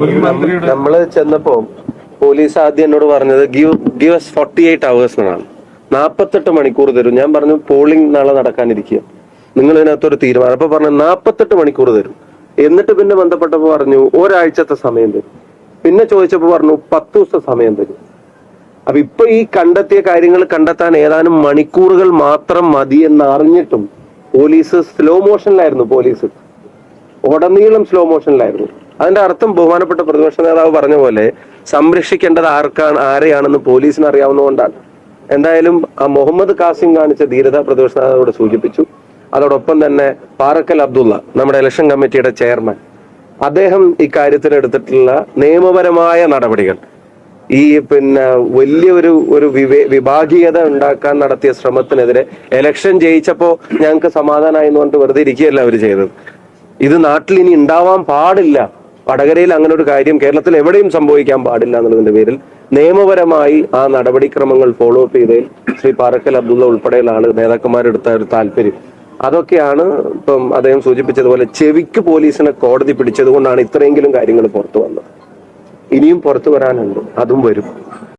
നമ്മൾ ചെന്നപ്പോ പോലീസ് ആദ്യം എന്നോട് പറഞ്ഞത് give give us forty eight hours എന്നാണ്. നാപ്പത്തെട്ട് മണിക്കൂർ തരും. ഞാൻ പറഞ്ഞു പോളിംഗ് നാളെ നടക്കാനിരിക്കുക. നിങ്ങൾ ഇതിനകത്തൊരു തീരുമാനം. അപ്പൊ പറഞ്ഞു നാപ്പത്തെട്ട് മണിക്കൂർ തരും. എന്നിട്ട് പിന്നെ ബന്ധപ്പെട്ടപ്പോ പറഞ്ഞു ഒരാഴ്ചത്തെ സമയം തരും. പിന്നെ ചോദിച്ചപ്പോ പറഞ്ഞു പത്ത് ദിവസത്തെ സമയം തരും. അപ്പൊ ഇപ്പൊ ഈ കണ്ടെത്തിയ കാര്യങ്ങൾ കണ്ടെത്താൻ ഏതാനും മണിക്കൂറുകൾ മാത്രം മതി എന്ന് അറിഞ്ഞിട്ടും പോലീസ് സ്ലോ മോഷനിലായിരുന്നു പോലീസ്. ഉടനീളം സ്ലോ മോഷനിലായിരുന്നു. അതിന്റെ അർത്ഥം ബഹുമാനപ്പെട്ട പ്രതിപക്ഷ നേതാവ് പറഞ്ഞ പോലെ സംരക്ഷിക്കേണ്ടത് ആർക്കാണ് ആരെയാണെന്ന് പോലീസിന് അറിയാവുന്നതുകൊണ്ടാണ്. എന്തായാലും ആ മുഹമ്മദ് കാസിം കാണിച്ച ധീരത പ്രതിപക്ഷ നേതാവോട് സൂചിപ്പിച്ചു. അതോടൊപ്പം തന്നെ പാറക്കൽ അബ്ദുള്ള നമ്മുടെ ഇലക്ഷൻ കമ്മിറ്റിയുടെ ചെയർമാൻ. അദ്ദേഹം ഇക്കാര്യത്തിൽ എടുത്തിട്ടുള്ള നിയമപരമായ നടപടികൾ ഈ പിന്നെ വലിയ ഒരു വിവേ വിഭാഗീയത ഉണ്ടാക്കാൻ നടത്തിയ ശ്രമത്തിനെതിരെ എലക്ഷൻ ജയിച്ചപ്പോ ഞങ്ങൾക്ക് സമാധാനമായി എന്ന് പറഞ്ഞിട്ട് വെറുതെ ഇരിക്കുകയല്ല അവർ ചെയ്തത്. ഇത് നാട്ടിൽ ഇനി ഉണ്ടാവാൻ പാടില്ല. വടകരയിൽ അങ്ങനെ ഒരു കാര്യം കേരളത്തിൽ എവിടെയും സംഭവിക്കാൻ പാടില്ല എന്നുള്ളതിന്റെ പേരിൽ നിയമപരമായി ആ നടപടിക്രമങ്ങൾ ഫോളോ അപ്പ് ചെയ്തതിൽ ശ്രീ പാറക്കൽ അബ്ദുള്ള ഉൾപ്പെടെയുള്ള ആൾ നേതാക്കന്മാരെടുത്ത ഒരു താല്പര്യം. അതൊക്കെയാണ് ഇപ്പം അദ്ദേഹം സൂചിപ്പിച്ചതുപോലെ ചെവിക്ക് പോലീസിനെ കോടതി പിടിച്ചത് കൊണ്ടാണ് ഇത്രയെങ്കിലും കാര്യങ്ങൾ പുറത്തു വന്നത്. ഇനിയും പുറത്തു വരാനുണ്ട്. അതും വരും.